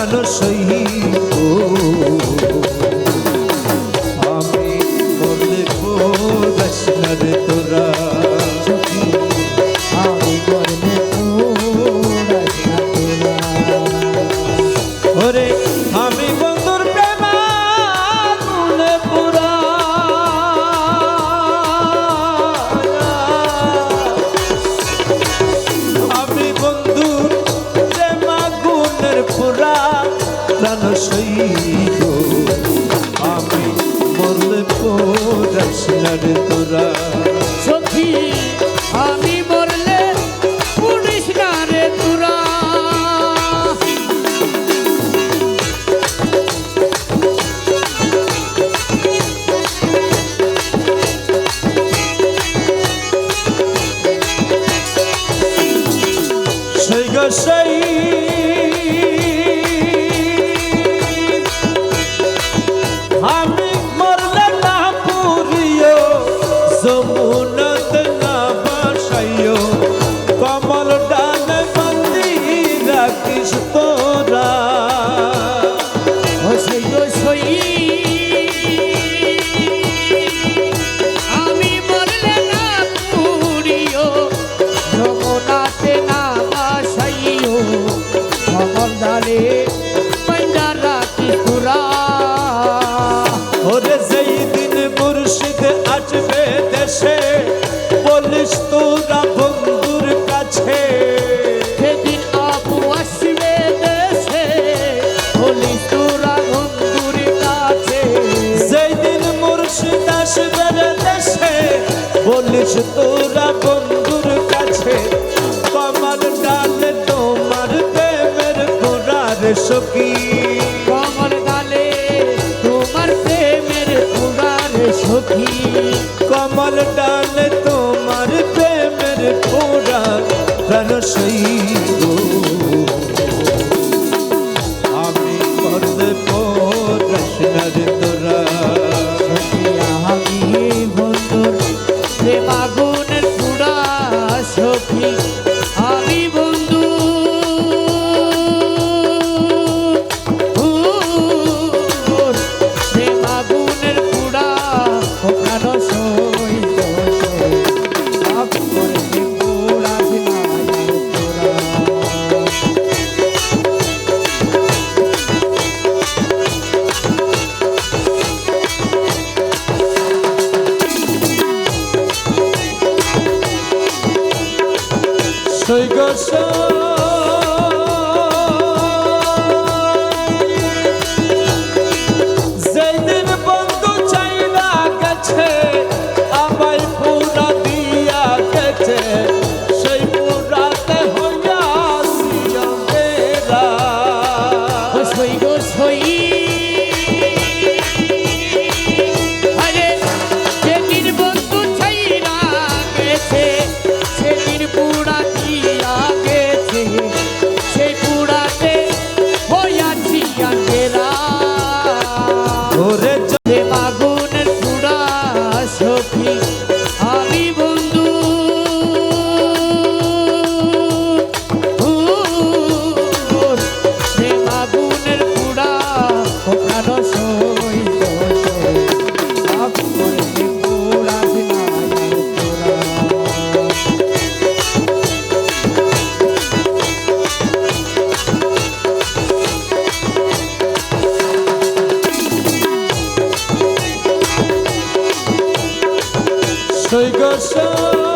জানো সহি প্রাণ সৈব আমি মরলে পোরা সাবধানে পাঞ্জার রাখি পুরা ওরে সেই দিন মুর্শিদ আসবে দেশে বলিস তোরা বন্ধুর কাছে। সেদিন আপু আসবে দেশে বলিস তোরা বন্ধুর কাছে। সেই দিন মুর্শিদ আসবে দেশে বলিস তোরা বন্ধু সখী। কমল ডালে তোমার প্রেমের পুরাণ সখী। কমল ডালে তোমার প্রেমের পুরাণ প্রাণ সই ভালোবাসা